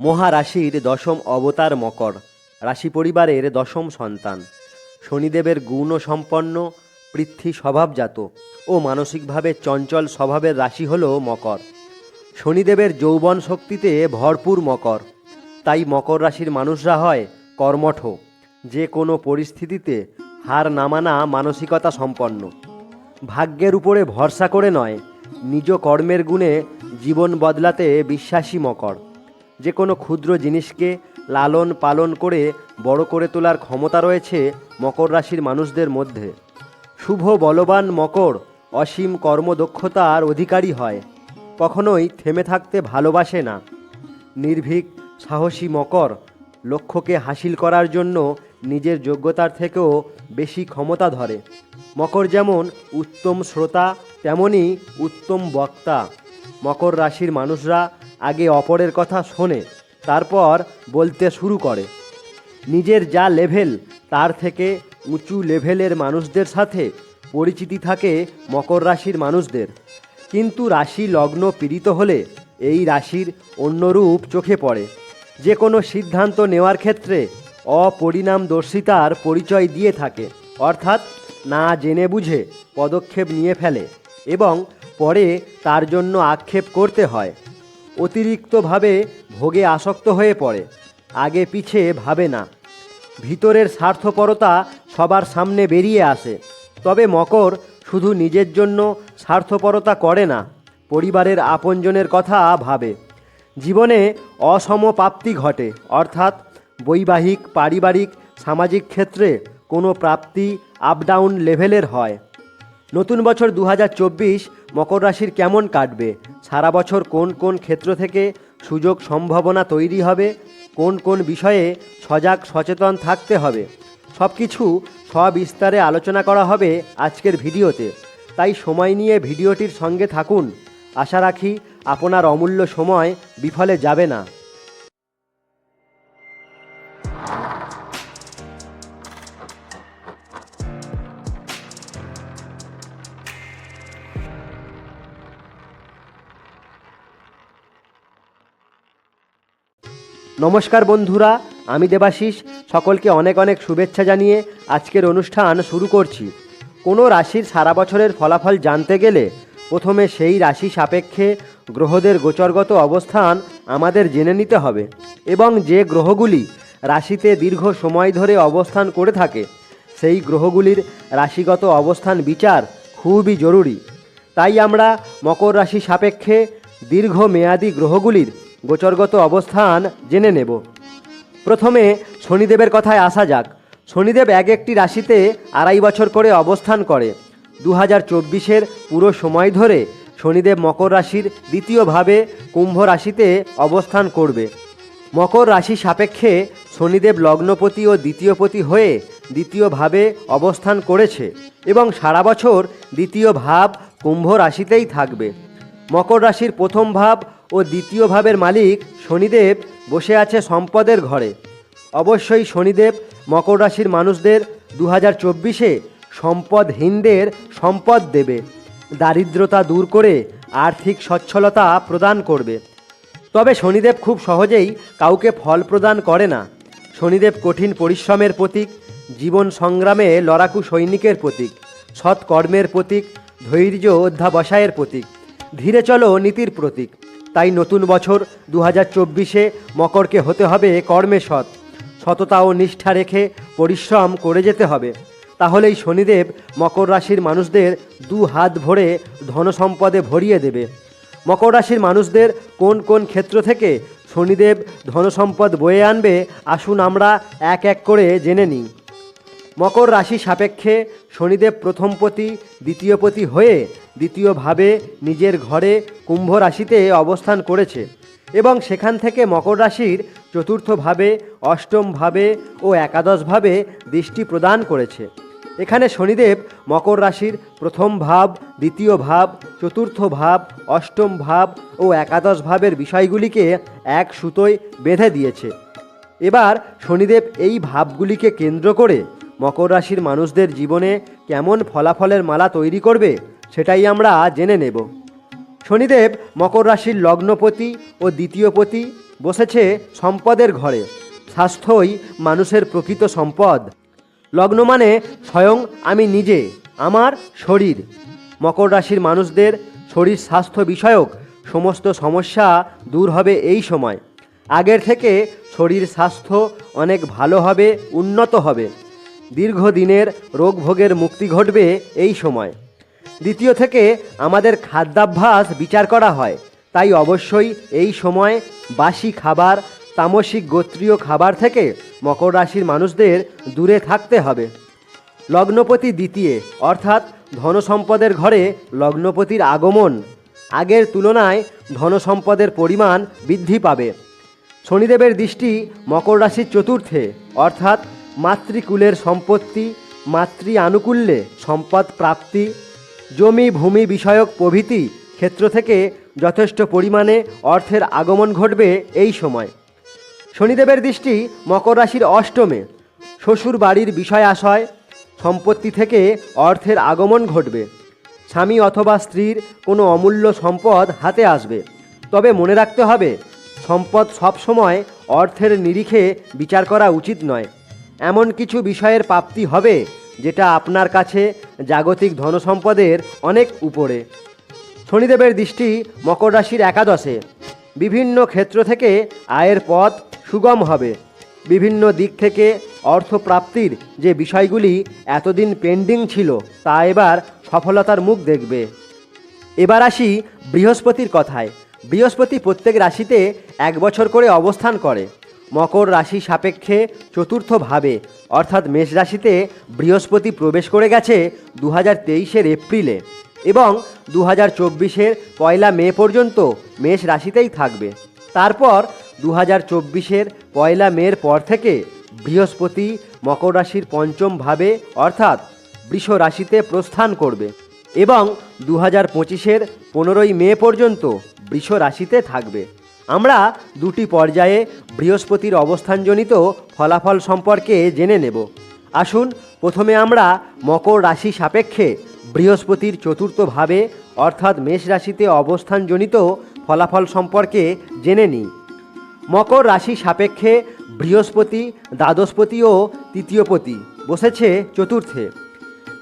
মহারাশির দশম অবতার মকর, রাশি পরিবারের দশম সন্তান। শনিদেবের গুণ সম্পন্ন, পৃথ্বী স্বভাবজাত ও মানসিকভাবে চঞ্চল স্বভাবের রাশি হল মকর। শনিদেবের যৌবন শক্তিতে ভরপুর মকর। তাই মকর রাশির মানুষরা হয় কর্মঠ। যে কোনো পরিস্থিতিতে হার নামানা মানসিকতা সম্পন্ন। ভাগ্যের উপরে ভরসা করে নয়, নিজ কর্মের গুণে জীবন বদলাতে বিশ্বাসী মকর। যে কোনো ক্ষুদ্র জিনিসকে লালন পালন করে বড় করে তোলার ক্ষমতা রয়েছে মকর রাশির মানুষদের মধ্যে। শুভ বলবান মকর অসীম কর্মদক্ষতার অধিকারী হয়। কখনোই থেমে থাকতে ভালোবাসে না। নির্ভীক, সাহসী মকর লক্ষ্যকে হাসিল করার জন্য নিজের যোগ্যতার থেকেও বেশি ক্ষমতা ধরে। মকর যেমন উত্তম শ্রোতা, তেমনি উত্তম বক্তা। মকর রাশির মানুষরা আগে অপরের কথা শোনে, তারপর বলতে শুরু করে। নিজের যা লেভেল তার থেকে উঁচু লেভেলের মানুষদের সাথে পরিচিতি থাকে মকর রাশির মানুষদের। কিন্তু রাশি লগ্ন পীড়িত হলে এই রাশির অন্য রূপ চোখে পড়ে। যে কোনো সিদ্ধান্ত নেওয়ার ক্ষেত্রে অপরিণামদর্শিতার পরিচয় দিয়ে থাকে। অর্থাৎ না জেনে বুঝে পদক্ষেপ নিয়ে ফেলে এবং পরে তার জন্য আক্ষেপ করতে হয়। অতিরিক্তভাবে ভোগে আসক্ত হয়ে পড়ে, আগে পিছে ভাবে না। ভিতরের স্বার্থপরতা সবার সামনে বেরিয়ে আসে, তবে মকর শুধু নিজের জন্য স্বার্থপরতা করে না, পরিবারের আপনজনের কথা ভাবে। জীবনে অসমপ্রাপ্তি ঘটে, অর্থাৎ বৈবাহিক, পারিবারিক, সামাজিক ক্ষেত্রে কোনো প্রাপ্তি আপ ডাউন লেভেলের হয়। নতুন বছর দু হাজার চব্বিশ মকর রাশির কেমন কাটবে? সারা বছর কোন কোন ক্ষেত্র থেকে সুযোগ সম্ভাবনা তৈরি হবে? কোন কোন বিষয়ে সজাগ সচেতন থাকতে হবে? সব কিছু সবিস্তারে আলোচনা করা হবে আজকের ভিডিওতে। তাই সময় নিয়ে ভিডিওটির সঙ্গে থাকুন। আশা রাখি আপনার অমূল্য সময় বিফলে যাবে না। নমস্কার বন্ধুরা, আমি দেবাশিস। সকলকে অনেক অনেক শুভেচ্ছা জানিয়ে আজকের অনুষ্ঠান শুরু করছি। কোনো রাশির সারা বছরের ফলাফল জানতে গেলে প্রথমে সেই রাশি সাপেক্ষে গ্রহদের গোচরগত অবস্থান আমাদের জেনে নিতে হবে এবং যে গ্রহগুলি রাশিতে দীর্ঘ সময় ধরে অবস্থান করে থাকে, সেই গ্রহগুলির রাশিগত অবস্থান বিচার খুবই জরুরি। তাই আমরা মকর রাশি সাপেক্ষে দীর্ঘ মেয়াদি গ্রহগুলির গোচরগত অবস্থান জেনে নেব। প্রথমে শনিদেবের কথায় আসা যাক। শনিদেব এক একটি রাশিতে আড়াই বছর করে অবস্থান করে। দু হাজার চব্বিশের পুরো সময় ধরে শনিদেব মকর রাশির দ্বিতীয়ভাবে কুম্ভ রাশিতে অবস্থান করবে। মকর রাশি সাপেক্ষে শনিদেব লগ্নপতি ও দ্বিতীয়পতি হয়ে দ্বিতীয়ভাবে অবস্থান করেছে এবং সারা বছর দ্বিতীয় ভাব কুম্ভ রাশিতেই থাকবে। মকর রাশির প্রথম ভাব ও দ্বিতীয় ভাবের মালিক শনিদেব বসে আছে সম্পদের ঘরে। অবশ্যই শনিদেব মকর রাশির মানুষদের দু হাজার চব্বিশে সম্পদহীনদের সম্পদ দেবে, দারিদ্রতা দূর করে আর্থিক সচ্ছলতা প্রদান করবে। তবে শনিদেব খুব সহজেই কাউকে ফল প্রদান করে না। শনিদেব কঠিন পরিশ্রমের প্রতীক, জীবন সংগ্রামে লড়াকু সৈনিকের প্রতীক সৎ কর্মের প্রতীক, ধৈর্য অধ্যাবসায়ের প্রতীক, ধীরে চলো নীতির প্রতীক। তাই নতুন বছর দু হাজার চব্বিশে মকরকে হতে হবে কর্মে সৎ। সততা ও নিষ্ঠা রেখে পরিশ্রম করে যেতে হবে। তাহলেই শনিদেব মকর রাশির মানুষদের দু হাত ভরে ধনসম্পদে ভরিয়ে দেবে। মকর রাশির মানুষদের কোন কোন ক্ষেত্র থেকে শনিদেব ধনসম্পদ বয়ে আনবে, আসুন আমরা এক এক করে জেনে নিই। মকর রাশি সাপেক্ষে শনিদেব প্রথমপতি দ্বিতীয়পতি হয়ে দ্বিতীয়ভাবে নিজের ঘরে কুম্ভ রাশিতে অবস্থান করেছে এবং সেখান থেকে মকর রাশির চতুর্থভাবে, অষ্টমভাবে ও একাদশভাবে দৃষ্টি প্রদান করেছে। এখানে শনিদেব মকর রাশির প্রথম ভাব, দ্বিতীয় ভাব চতুর্থ ভাব অষ্টম ভাব ও একাদশ ভাবের বিষয়গুলিকে এক সুতোয় বেঁধে দিয়েছে। এবার শনিদেব এই ভাবগুলিকে কেন্দ্র করে মকর রাশির মানুষদের জীবনে কেমন ফলাফলের মালা তৈরি করবে, সেটাই আমরা জেনে নেব। শনিদেব মকর রাশির লগ্নপতি ও দ্বিতীয়পতি বসেছে সম্পদের ঘরে। স্বাস্থ্যই মানুষের প্রকৃত সম্পদ। লগ্ন মানে স্বয়ং আমি নিজে, আমার শরীর। মকর রাশির মানুষদের শরীর স্বাস্থ্য বিষয়ক সমস্ত সমস্যা দূর হবে এই সময়। আগের থেকে শরীর স্বাস্থ্য অনেক ভালো হবে, উন্নত হবে। দীর্ঘদিনের রোগ ভোগের মুক্তি ঘটবে এই সময়। দ্বিতীয় থেকে আমাদের খাদ্যাভ্যাস বিচার করা হয়। তাই অবশ্যই এই সময় বাসি খাবার, তামসিক গোত্রীয় খাবার থেকে মকর রাশির মানুষদের দূরে থাকতে হবে। লগ্নপতি দ্বিতীয়, অর্থাৎ ধনসম্পদের ঘরে লগ্নপতির আগমন। আগের তুলনায় ধনসম্পদের পরিমাণ বৃদ্ধি পাবে। শনিদেবের দৃষ্টি মকর রাশির চতুর্থে, অর্থাৎ মাতৃকুলের সম্পত্তি, মাতৃ আনুকূল্যে সম্পদ প্রাপ্তি, জমি ভূমি বিষয়ক প্রভৃতি ক্ষেত্র থেকে যথেষ্ট পরিমাণে অর্থের আগমন ঘটবে এই সময়। শনিদেবের দৃষ্টি মকর রাশির অষ্টমে। শ্বশুর বাড়ির বিষয় আশয়, সম্পত্তি থেকে অর্থের আগমন ঘটবে। স্বামী অথবা স্ত্রীর কোনো অমূল্য সম্পদ হাতে আসবে। তবে মনে রাখতে হবে, সম্পদ সবসময় অর্থের নিরিখে বিচার করা উচিত নয়। এমন কিছু বিষয়ের প্রাপ্তি হবে যেটা আপনার কাছে জাগতিক ধনসম্পদের অনেক উপরে। শনিদেবের দৃষ্টি মকর রাশির একাদশে। বিভিন্ন ক্ষেত্র থেকে আয়ের পথ সুগম হবে। বিভিন্ন দিক থেকে অর্থপ্রাপ্তির যে বিষয়গুলি এতদিন পেন্ডিং ছিল, তা এবার সফলতার মুখ দেখবে। এবার আসি বৃহস্পতির কথায়। বৃহস্পতি প্রত্যেক রাশিতে এক বছর করে অবস্থান করে। মকর রাশি সাপেক্ষে চতুর্থ ভাবে, অর্থাৎ মেষ রাশিতে বৃহস্পতি প্রবেশ করে গেছে দু হাজার তেইশের এপ্রিলে এবং দু হাজার চব্বিশের পয়লা মে পর্যন্ত মেষ রাশিতেই থাকবে। তারপর দু হাজার চব্বিশের পয়লা মের পর থেকে বৃহস্পতি মকর রাশির পঞ্চম ভাবে, অর্থাৎ বৃষ রাশিতে প্রস্থান করবে এবং দু হাজার পঁচিশের পনেরোই মে পর্যন্ত বৃষ রাশিতে থাকবে। আমরা দুটি পর্যায়ে বৃহস্পতির অবস্থানজনিত ফলাফল সম্পর্কে জেনে নেব। আসুন, প্রথমে আমরা মকর রাশি সাপেক্ষে বৃহস্পতির চতুর্থভাবে, অর্থাৎ মেষ রাশিতে অবস্থানজনিত ফলাফল সম্পর্কে জেনে নিই। মকর রাশি সাপেক্ষে বৃহস্পতি, দ্বাদশপতি ও তৃতীয়পতি বসেছে চতুর্থে।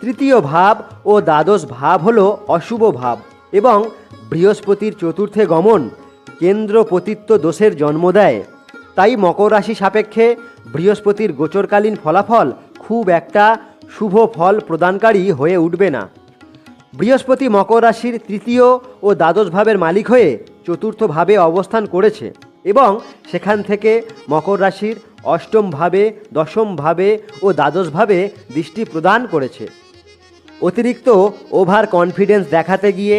তৃতীয় ভাব ও দ্বাদশ ভাব হল অশুভ ভাব এবং বৃহস্পতির চতুর্থে গমন কেন্দ্রপতিত্ব দোষের জন্ম দেয়। তাই মকর রাশি সাপেক্ষে বৃহস্পতির গোচরকালীন ফলাফল খুব একটা শুভ ফল প্রদানকারী হয়ে উঠবে না। বৃহস্পতি মকর রাশির তৃতীয় ও দ্বাদশ ভাবের মালিক হয়ে চতুর্থভাবে অবস্থান করেছে এবং সেখান থেকে মকর রাশির অষ্টম ভাবে, দশম ভাবে ও দ্বাদশ ভাবে দৃষ্টি প্রদান করেছে। অতিরিক্ত ওভার কনফিডেন্স দেখাতে গিয়ে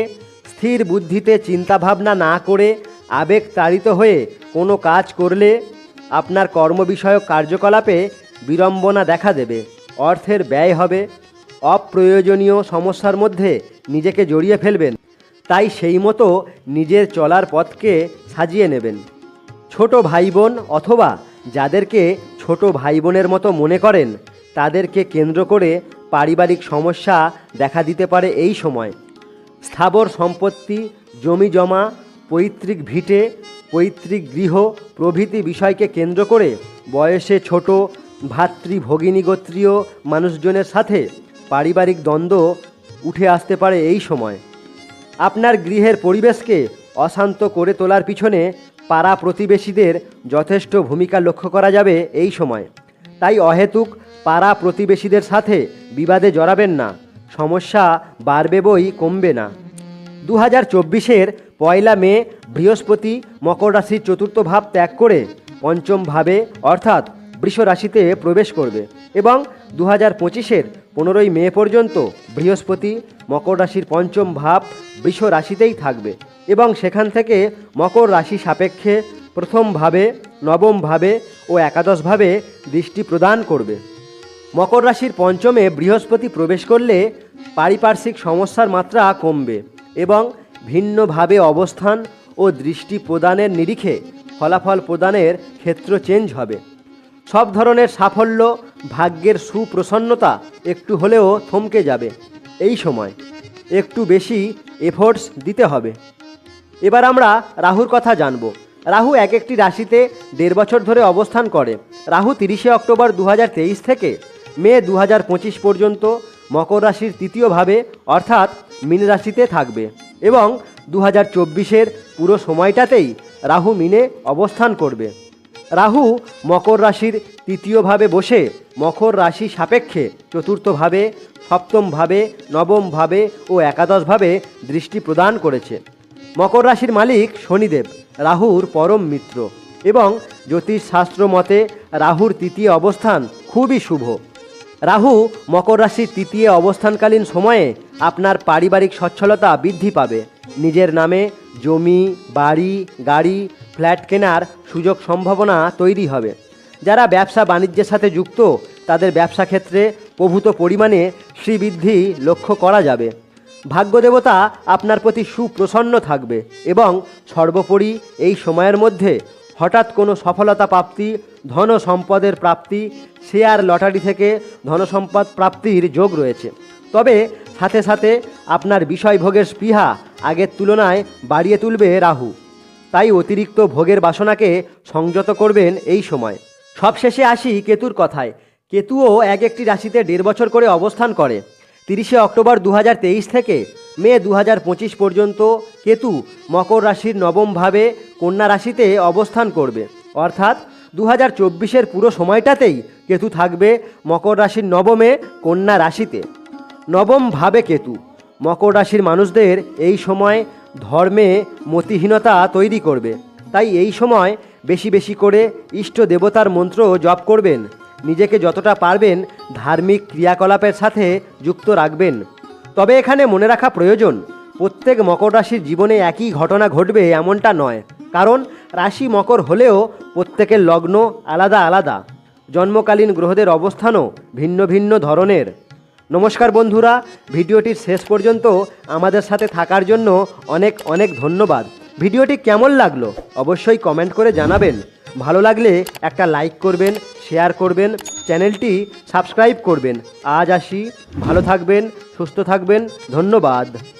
স্থির বুদ্ধিতে চিন্তাভাবনা না করে আবেগ তাড়িত হয়ে কোনো কাজ করলে আপনার কর্মবিষয়ক কার্যকলাপে বিড়ম্বনা দেখা দেবে, অর্থের ব্যয় হবে, অপ্রয়োজনীয় সমস্যার মধ্যে নিজেকে জড়িয়ে ফেলবেন, তাই সেই মতো নিজের চলার পথকে সাজিয়ে নেবেন। ছোট ভাই বোন অথবা যাদেরকে ছোট ভাই বোনের মতো মনে করেন, তাদেরকে কেন্দ্র করে পারিবারিক সমস্যা দেখা দিতে পারে এই সময়। স্থাবর সম্পত্তি, জমি জমা পৈতৃক ভিটে, পৈতৃক গৃহ প্রভৃতি বিষয়কে কেন্দ্র করে বয়সে ছোট, ভাতৃ ভগিনী গোত্রীয় মানুষজনের সাথে পারিবারিক দ্বন্দ্ব উঠে আসতে পারে এই সময়। আপনার গৃহের পরিবেশকে অশান্ত করে তোলার পিছনে পাড়া প্রতিবেশীদের যথেষ্ট ভূমিকা লক্ষ্য করা যাবে এই সময়। তাই অহেতুক পাড়া প্রতিবেশীদের সাথে বিবাদে জড়াবেন না। সমস্যা বাড়বে বই কমবে না। দু হাজার চব্বিশের পয়লা মে বৃহস্পতি মকর রাশির চতুর্থ ভাব ত্যাগ করে পঞ্চম ভাবে, অর্থাৎ বৃষ রাশিতে প্রবেশ করবে এবং দু হাজার পঁচিশের পনেরোই মে পর্যন্ত বৃহস্পতি মকর রাশির পঞ্চম ভাব বৃষ রাশিতেই থাকবে এবং সেখান থেকে মকর রাশি সাপেক্ষে প্রথম ভাবে, নবম ভাবে ও একাদশ ভাবে দৃষ্টি প্রদান করবে। মকর রাশির পঞ্চমে বৃহস্পতি প্রবেশ করলে পারিপার্শ্বিক সমস্যার মাত্রা কমবে। এবং ভিন্নভাবে অবস্থান ও দৃষ্টি প্রদানের নিরিখে ফলাফল প্রদানের ক্ষেত্র চেঞ্জ হবে। সব ধরনের সাফল্য, ভাগ্যের সুপ্রসন্নতা একটু হলেও থমকে যাবে এই সময়। একটু বেশি এফোর্টস দিতে হবে। এবার আমরা রাহুর কথা জানব। রাহু এক একটি রাশিতে দেড় বছর ধরে অবস্থান করে। রাহু তিরিশে অক্টোবর দু হাজার তেইশ থেকে মে দু হাজার পঁচিশ পর্যন্ত মকর রাশির তৃতীয়ভাবে অর্থাৎ মীন রাশিতে থাকবে এবং দু হাজার চব্বিশের পুরো সময়টাতেই রাহু মিনে অবস্থান করবে। রাহু মকর রাশির তৃতীয়ভাবে বসে মকর রাশি সাপেক্ষে চতুর্থভাবে, সপ্তমভাবে, নবমভাবে ও একাদশভাবে দৃষ্টি প্রদান করেছে। মকর রাশির মালিক শনিদেব, রাহুর পরম মিত্র এবং জ্যোতিষশাস্ত্র মতে রাহুর তৃতীয় অবস্থান খুবই শুভ। রাহু মকর রাশির তৃতীয় অবস্থানকালীন সময়ে আপনার পারিবারিক সচ্ছলতা বৃদ্ধি পাবে। নিজের নামে জমি, বাড়ি, গাড়ি, ফ্ল্যাট কেনার সুযোগ সম্ভাবনা তৈরি হবে। যারা ব্যবসা বাণিজ্যের সাথে যুক্ত, তাদের ব্যবসা ক্ষেত্রে প্রভূত পরিমাণে শ্রীবৃদ্ধি লক্ষ্য করা যাবে। ভাগ্যদেবতা আপনার প্রতি সুপ্রসন্ন থাকবে এবং সর্বোপরি এই সময়ের মধ্যে হঠাৎ কোনো সফলতা প্রাপ্তি ধন সম্পদের প্রাপ্তি শেয়ার লটারি থেকে ধনসম্পদ প্রাপ্তির যোগ রয়েছে। তবে সাথে সাথে আপনার বিষয় ভোগের স্পৃহা আগের তুলনায় বাড়িয়ে তুলবে রাহু। তাই অতিরিক্ত ভোগের বাসনাকে সংযত করবেন এই সময়। সবশেষে আসি কেতুর কথায়। কেতুও এক একটি রাশিতে দেড় বছর করে অবস্থান করে। তিরিশে অক্টোবর দু হাজার তেইশ থেকে মে দু হাজার পঁচিশ পর্যন্ত কেতু মকর রাশির নবম ভাবে কন্যা রাশিতে অবস্থান করবে। অর্থাৎ দু হাজার চব্বিশের পুরো সময়টাতেই কেতু থাকবে মকর রাশির নবমে কন্যা রাশিতে। নবম ভাবে কেতু। মকর রাশির মানুষদের এই সময় ধর্মে মতিহীনতা তৈরি করবে। তাই এই সময় বেশি বেশি করে ইষ্ট দেবতার মন্ত্র জপ করবেন। নিজেকে যতটা পারবেন ধার্মিক ক্রিয়াকলাপের সাথে যুক্ত রাখবেন। তবে এখানে মনে রাখা প্রয়োজন, প্রত্যেক মকর রাশির জীবনে একই ঘটনা ঘটবে এমনটা নয়। কারণ রাশি মকর হলেও প্রত্যেকের লগ্ন আলাদা আলাদা। জন্মকালীন গ্রহদের অবস্থানও ভিন্ন ভিন্ন ধরনের। নমস্কার বন্ধুরা ভিডিওটির শেষ পর্যন্ত আমাদের সাথে থাকার জন্য অনেক অনেক ধন্যবাদ। ভিডিওটি কেমন লাগল অবশ্যই কমেন্ট করে জানাবেন। ভালো লাগলে একটা লাইক করবেন, শেয়ার করবেন, চ্যানেলটি সাবস্ক্রাইব করবেন। আজ আসি, ভালো থাকবেন, সুস্থ থাকবেন, ধন্যবাদ।